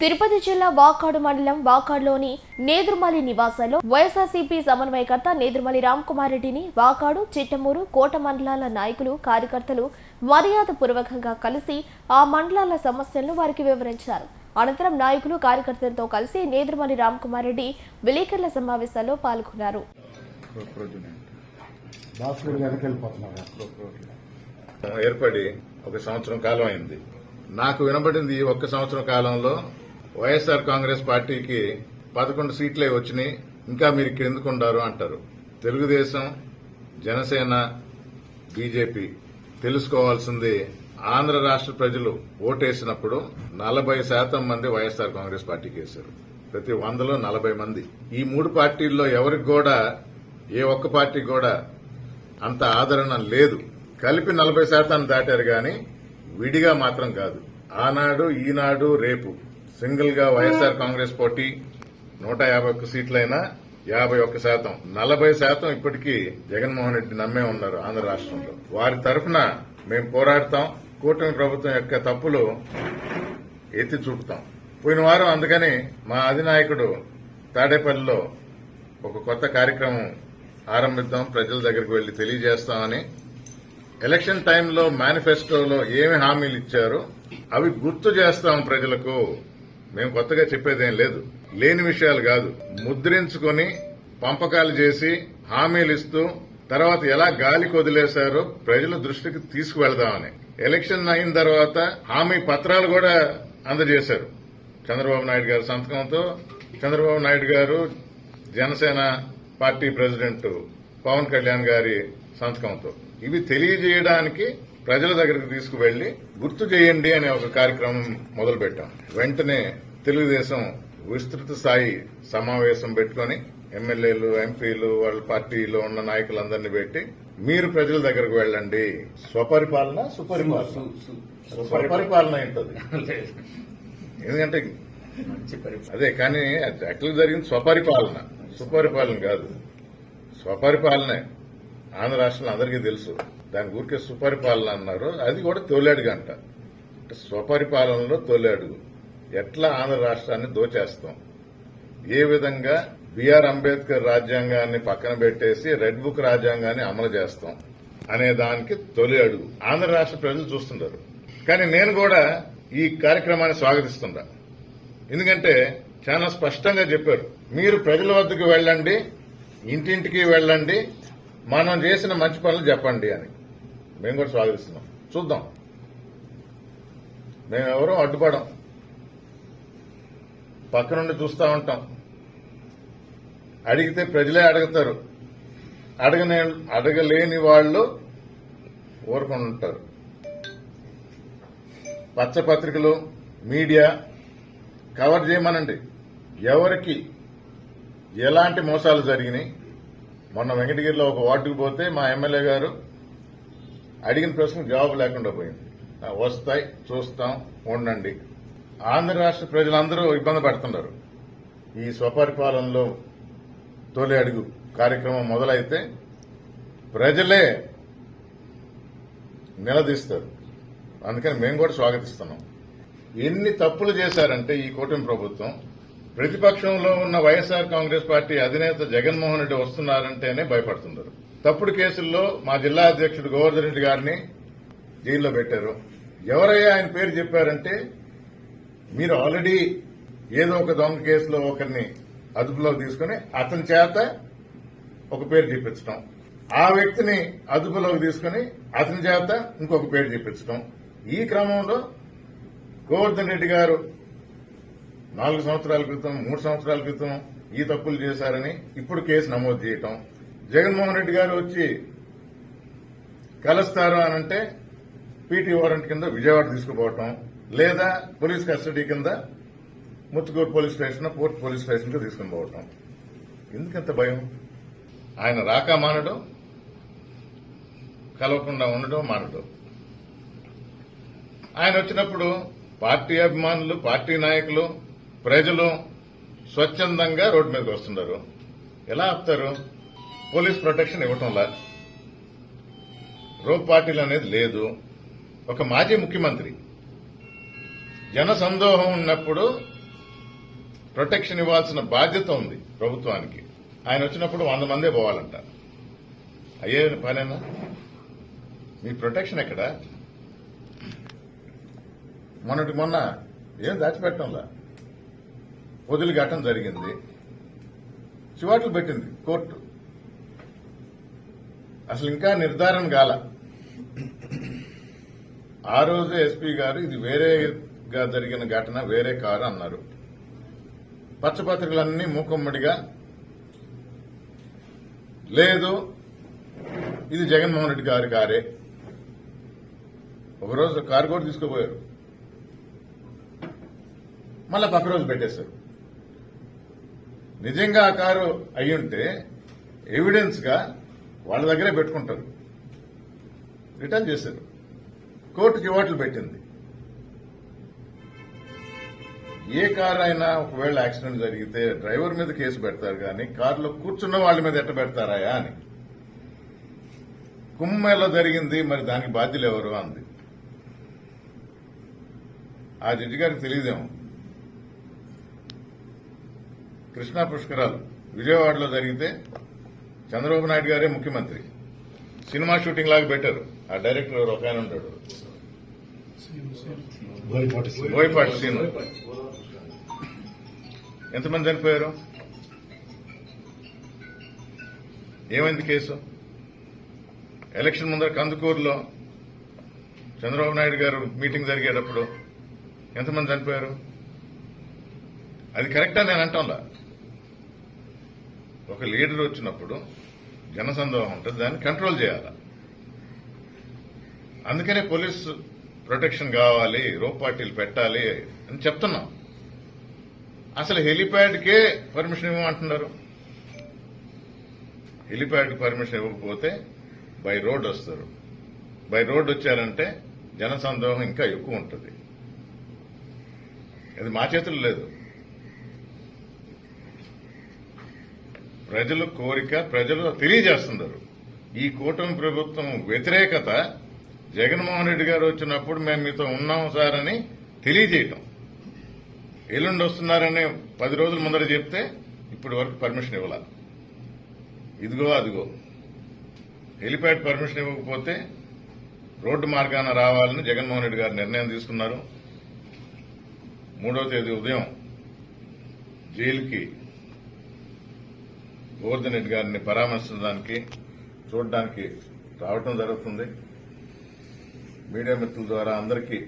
తిరుపతి జిల్లా వాకాడు మండలం వాకాడులోని నేదురుమలి నివాసంలో వైఎస్ఆర్సీపీ సమన్వయకర్త నేదురుమలి రామ్కుమార్ రెడ్డిని వాకాడు చిట్టమూరు కోట మండలాల నాయకులు కార్యకర్తలు మర్యాదపూర్వకంగా కలిసి ఆ మండలాల సమస్యలను వారికి వివరించారు. అనంతరం నాయకులు కార్యకర్తలతో కలిసి నేదురుమలి రామ్కుమార్ రెడ్డి విలేకరుల సమావేశాల్లో పాల్గొన్నారు. ఏర్పడి ఒక సంవత్సరం కాలం అయింది. నాకు వినబడింది ఈ ఒక్క సంవత్సరం కాలంలో వైఎస్ఆర్ కాంగ్రెస్ పార్టీకి పదకొండు సీట్లే వచ్చినాయి ఇంకా మీరు ఇక్కడ ఎందుకు అంటారు. తెలుగుదేశం జనసేన బీజేపీ తెలుసుకోవాల్సింది ఆంధ్ర రాష్ట్ర ప్రజలు ఓటేసినప్పుడు నలభై శాతం మంది వైఎస్ఆర్ కాంగ్రెస్ పార్టీకి వేశారు. ప్రతి వందలో నలభై మంది. ఈ మూడు పార్టీల్లో ఎవరికి కూడా ఏ ఒక్క పార్టీకి కూడా అంత ఆదరణ లేదు. కలిపి నలభై శాతాన్ని దాటారు గాని విడిగా మాత్రం కాదు. ఆనాడు ఈనాడు రేపు సింగిల్గా వైఎస్ఆర్ కాంగ్రెస్ పోటీ నూట యాభై ఒక్క సీట్లైనా యాభై ఒక్క శాతం. నలభై శాతం ఇప్పటికీ జగన్మోహన్ రెడ్డి నమ్మే ఉన్నారు ఆంధ్ర రాష్ట్రంలో. వారి తరఫున మేము పోరాడతాం కూటమి ప్రభుత్వం యొక్క తప్పులు ఎత్తి చూపుతాం. పోయిన వారం అందుకని మా అధినాయకుడు తాడేపల్లిలో ఒక కొత్త కార్యక్రమం ఆరంభిద్దాం ప్రజల దగ్గరికి వెళ్ళి తెలియజేస్తామని. ఎలక్షన్ టైంలో మేనిఫెస్టోలో ఏమి హామీలు ఇచ్చారో అవి గుర్తు చేస్తాం ప్రజలకు. మేము కొత్తగా చెప్పేదేం లేదు. లేని విషయాలు కాదు. ముద్రించుకొని పంపకాలు చేసి హామీలు ఇస్తూ తర్వాత ఎలా గాలికి వదిలేశారో ప్రజల దృష్టికి తీసుకువెళదామని. ఎలక్షన్ అయిన తర్వాత హామీ పత్రాలు కూడా అందజేశారు. చంద్రబాబు నాయుడు గారి సంతకంతో చంద్రబాబు నాయుడు గారు జనసేన పార్టీ ప్రెసిడెంట్ పవన్ కళ్యాణ్ గారి సంతకంతో. ఇవి తెలియజేయడానికి ప్రజల దగ్గరికి తీసుకువెళ్ళి గుర్తు చేయండి అనే ఒక కార్యక్రమం మొదలుపెట్టాం. వెంటనే తెలుగుదేశం విస్తృత స్థాయి సమావేశం పెట్టుకుని ఎమ్మెల్యేలు ఎంపీలు వాళ్ళ పార్టీలో ఉన్న నాయకులందరినీ పెట్టి మీరు ప్రజల దగ్గరకు వెళ్ళండి. స్వపరిపాలన సుపరిపాలన. స్వపరిపాలన ఏంటది? ఎందుకంటే అదే కానీ యాక్చువల్ జరిగింది స్వపరిపాలన. సుపరిపాలన కాదు. స్వపరిపాలనే. ఆంధ్ర రాష్ట్రంలో అందరికీ తెలుసు. దాని ఊరికే సుపరిపాలన అన్నారు. అది కూడా తొలేడుగా అంట. స్వపరిపాలనలో తొలడుగు. ఎట్లా ఆంధ్ర రాష్ట్రాన్ని దోచేస్తాం? ఏ విధంగా బిఆర్ అంబేద్కర్ రాజ్యాంగాన్ని పక్కన పెట్టేసి రెడ్ బుక్ రాజ్యాంగాన్ని అమలు చేస్తాం అనే దానికి తొలి అడుగు ఆంధ్ర రాష్ట్ర ప్రజలు చూస్తుంటారు. కానీ నేను కూడా ఈ కార్యక్రమాన్ని స్వాగతిస్తున్నా ఎందుకంటే చాలా స్పష్టంగా చెప్పారు. మీరు ప్రజల వద్దకు వెళ్ళండి ఇంటింటికి వెళ్ళండి మనం చేసిన మంచి పనులు చెప్పండి అని. మేము కూడా స్వాగతిస్తున్నాం. చూద్దాం. మేమెవరూ అడ్డుపడం. పక్క నుండి చూస్తూ ఉంటాం. అడిగితే ప్రజలే అడుగుతారు. అడగనే అడగలేని వాళ్ళు ఊరుకొని ఉంటారు. పచ్చపత్రికలు మీడియా కవర్ చేయమనండి. ఎవరికి ఎలాంటి మోసాలు జరిగినాయి? మొన్న వెంకటగిరిలో ఒక వార్డుకు పోతే మా ఎమ్మెల్యే గారు అడిగిన ప్రశ్నకు జవాబు లేకుండా పోయింది. వస్తాయి చూస్తాం ఉండండి. ఆంధ్ర రాష్ట్ర ప్రజలందరూ ఇబ్బంది పడుతున్నారు. ఈ స్వపరిపాలనలో తొలి అడుగు కార్యక్రమం మొదలైతే ప్రజలే నిలదీస్తారు. అందుకని మేము కూడా స్వాగతిస్తున్నాం. ఎన్ని తప్పులు చేశారంటే ఈ కూటమి ప్రభుత్వం ప్రతిపక్షంలో ఉన్న వైఎస్ఆర్ కాంగ్రెస్ పార్టీ అధినేత జగన్మోహన్ రెడ్డి వస్తున్నారంటేనే భయపడుతున్నారు తప్పుడు కేసుల్లో మా జిల్లా అధ్యక్షుడు గోవర్ధన్ రెడ్డి గారిని జైల్లో పెట్టారు. ఎవరయ్యా ఆయన పేరు చెప్పారంటే మీరు ఆల్రెడీ ఏదో ఒక దొంగ కేసులో ఒకరిని అదుపులో తీసుకుని అతని చేత ఒక పేరు చెప్పించడం ఆ వ్యక్తిని అదుపులోకి తీసుకుని అతని చేత ఇంకొక పేరు చెప్పించడం ఈ క్రమంలో గోవర్ధన్ రెడ్డి గారు నాలుగు సంవత్సరాల క్రితం మూడు సంవత్సరాల క్రితం ఈ తప్పులు చేశారని ఇప్పుడు కేసు నమోదు చేయటం. జగన్మోహన్ రెడ్డి గారు వచ్చి కలుస్తారు అనంటే పీటీ వారెంట్ కింద విజయవాడ తీసుకుపోవటం లేదా పోలీస్ కస్టడీ కింద Muthukur police station port police స్టేషన్కి తీసుకుని పోవటం. ఎందుకంత భయం? ఆయన రాక మానడం కలవకుండా ఉండడం మానడం. ఆయన వచ్చినప్పుడు పార్టీ అభిమానులు పార్టీ నాయకులు ప్రజలు స్వచ్ఛందంగా రోడ్డు మీదకి వస్తున్నారు. ఎలా ఆపుతారు? Police protection ఇవ్వటంలా? రోప్ పార్టీలు అనేది లేదు. ఒక మాజీ ముఖ్యమంత్రి. జన సందోహం ఉన్నప్పుడు ప్రొటెక్షన్ ఇవ్వాల్సిన బాధ్యత ఉంది ప్రభుత్వానికి. ఆయన వచ్చినప్పుడు వంద మందే పోవాలంట. అయ్యే పనేనా? మీ ప్రొటెక్షన్ ఎక్కడ? మొన్నటి మొన్న ఏం దాచిపెట్టంలా? వదిలిఘట్టం జరిగింది. చివాట్లు పెట్టింది కోర్టు. అసలు ఇంకా నిర్ధారణ కాల ఆ రోజు ఎస్పీ గారు ఇది వేరేగా జరిగిన ఘటన వేరే కారు అన్నారు. పచ్చపత్రికలన్నీ మూకమ్మడిగా లేదు ఇది జగన్మోహన్ రెడ్డి గారి కారే. ఒకరోజు కారు కూడా తీసుకుపోయారు. మళ్ళా పక్క రోజు పెట్టేశారు. నిజంగా ఆ కారు అయ్యుంటే ఎవిడెన్స్గా వాళ్ళ దగ్గరే పెట్టుకుంటారు. రిటర్న్ చేశారు. కోర్టుకి ఓట్లు పెట్టింది. ఏ కారు అయినా ఒకవేళ యాక్సిడెంట్ జరిగితే డ్రైవర్ మీద కేసు పెడతారు కానీ కారులో కూర్చున్న వాళ్ళ మీద ఎట్ట పెడతారాయా అని. కుమ్మెలో జరిగింది? మరి దానికి బాధ్యులు ఎవరు అంది. ఆ జడ్జి గారికి తెలియదేమో. కృష్ణా పుష్కరాలు విజయవాడలో జరిగితే చంద్రబాబు నాయుడు గారే ముఖ్యమంత్రి. సినిమా షూటింగ్ లాగా పెట్టారు. ఆ డైరెక్టర్ ఒక ఆయన ఉంటాడు. బోయపాటి సీను ఎంతమంది చనిపోయారు? ఏమైంది కేసు? ఎలక్షన్ ముందర కందుకూరులో చంద్రబాబు నాయుడు గారు మీటింగ్ జరిగేటప్పుడు ఎంతమంది చనిపోయారు? అది కరెక్టా? నేను అంటాంలా ఒక లీడర్ వచ్చినప్పుడు జనసందోహం ఉంటుంది దాన్ని కంట్రోల్ చేయాలి. అందుకనే పోలీస్ ప్రొటెక్షన్ కావాలి రోప్ పార్టీలు పెట్టాలి అని చెప్తున్నాం. అసలు హెలిప్యాడ్కే పర్మిషన్ ఇవ్వమంటున్నారు. హెలిప్యాడ్ పర్మిషన్ ఇవ్వకపోతే బై రోడ్ వస్తారు. బై రోడ్ వచ్చారంటే జనసందోహం ఇంకా ఎక్కువ ఉంటుంది. అది మా చేతుల్లో లేదు. ప్రజల కోరిక ప్రజలు తెలియజేస్తున్నారు. ఈ కూటమి ప్రభుత్వం వ్యతిరేకత జగన్మోహన్ రెడ్డి గారు వచ్చినప్పుడు మేము మీతో ఉన్నాం సార్ అని తెలియజేయటం. ఎల్లుండి వస్తున్నారని పది రోజుల ముందర చెప్తే ఇప్పటి వరకు పర్మిషన్ ఇవ్వాలి. ఇదిగో అదిగో. హెలిప్యాడ్ పర్మిషన్ ఇవ్వకపోతే రోడ్డు మార్గాన రావాలని జగన్మోహన్ రెడ్డి గారు నిర్ణయం తీసుకున్నారు. మూడవ తేదీ ఉదయం జైలుకి గోవర్ధన్ రెడ్డి గారిని పరామర్శించడానికి చూడడానికి రావటం జరుగుతుంది. మీడియా మిత్రుల ద్వారా అందరికీ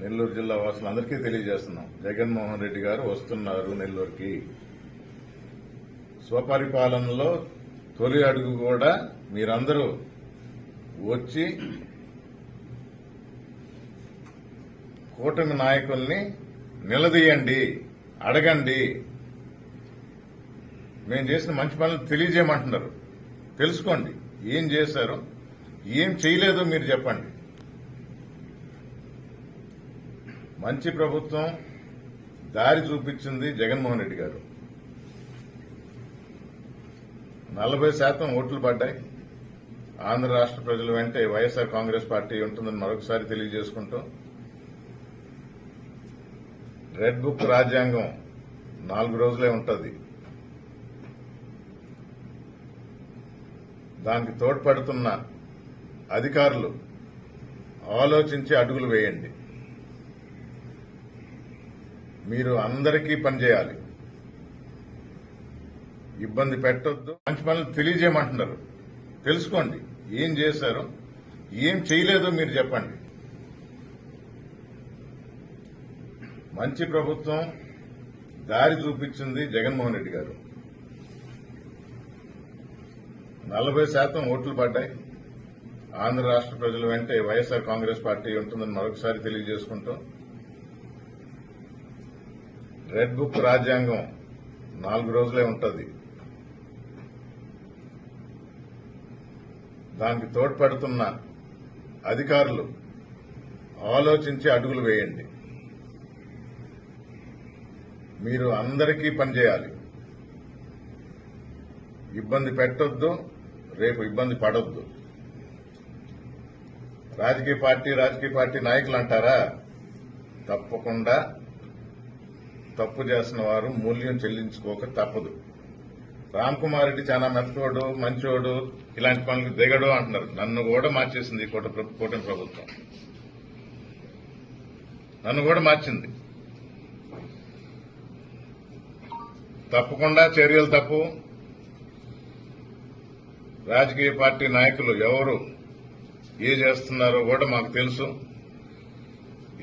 నెల్లూరు జిల్లా వాసులందరికీ తెలియజేస్తున్నాం. జగన్మోహన్ రెడ్డి గారు వస్తున్నారు నెల్లూరుకి. స్వపరిపాలనలో తొలి అడుగు కూడా మీరందరూ వచ్చి కూటమి నాయకుల్ని నిలదీయండి అడగండి. మేము చేసిన మంచి పనులు తెలియజేయమంటున్నారు. తెలుసుకోండి ఏం చేశారో ఏం చేయలేదో మీరు చెప్పండి. మంచి ప్రభుత్వం దారి చూపించింది జగన్మోహన్ రెడ్డి గారు. నలభై శాతం ఓట్లు పడ్డాయి. ఆంధ్ర రాష్ట్ర ప్రజల వెంటే వైఎస్ఆర్ కాంగ్రెస్ పార్టీ ఉంటుందని మరొకసారి తెలియజేసుకుంటూ రెడ్ బుక్ రాజ్యాంగం నాలుగు రోజులే ఉంటుంది. దానికి తోడ్పడుతున్న అధికారులు ఆలోచించి అడుగులు వేయండి. మీరు అందరికీ పనిచేయాలి ఇబ్బంది పెట్టొద్దు. మంచి పనులు తెలియజేయమంటున్నారు. తెలుసుకోండి. ఏం చేశారు ఏం చేయలేదో మీరు చెప్పండి. మంచి ప్రభుత్వం దారి చూపించింది జగన్మోహన్ రెడ్డి గారు. నలభై శాతం ఓట్లు పడ్డాయి. ఆంధ్ర రాష్ట్ర ప్రజల వెంటే వైఎస్ఆర్ కాంగ్రెస్ పార్టీ ఉంటుందని మరొకసారి తెలియజేసుకుంటాం రెడ్ బుక్ రాజ్యాంగం నాలుగు రోజులే ఉంటుంది. దానికి తోడ్పడుతున్న అధికారులు ఆలోచించి అడుగులు వేయండి. మీరు అందరికీ పనిచేయాలి ఇబ్బంది పెట్టొద్దు. రేపు ఇబ్బంది పడొద్దు. రాజకీయ పార్టీ రాజకీయ పార్టీ నాయకులు అంటారా? తప్పకుండా. తప్పు చేస్తున్న వారు మూల్యం చెల్లించుకోక తప్పదు. రామ్ కుమార్ రెడ్డి చాలా మెత్తకోడు మంచోడు ఇలాంటి పనులకు దిగడు అంటున్నారు. నన్ను కూడా మార్చేసింది ఈ కూటమి ప్రభుత్వం. నన్ను కూడా మార్చింది. తప్పకుండా చర్యలు తప్పు. రాజకీయ పార్టీ నాయకులు ఎవరు ఏ చేస్తున్నారో కూడా మాకు తెలుసు.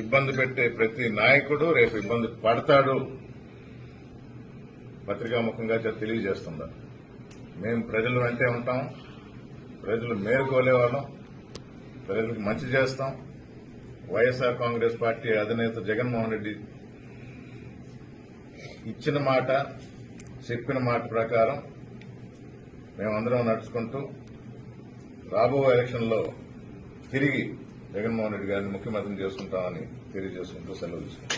ఇబ్బంది పెట్టే ప్రతి నాయకుడు రేపు ఇబ్బంది పడతాడు. పత్రికాముఖంగా తెలియజేస్తున్నారు మేము ప్రజలు వెంటే ఉంటాం. ప్రజలు మేలుకోలే వాళ్ళం ప్రజలకు మంచి చేస్తాం. వైఎస్ఆర్ కాంగ్రెస్ పార్టీ అధినేత జగన్మోహన్ రెడ్డి ఇచ్చిన మాట చెప్పిన మాట ప్రకారం మేమందరం నడుచుకుంటూ రాబో ఎలక్షన్లో తిరిగి జగన్మోహన్ రెడ్డి గారిని ముఖ్యమంత్రిని చేసుకుంటామని తెలియజేసుకుంటూ సెలవు తీసుకుంటాం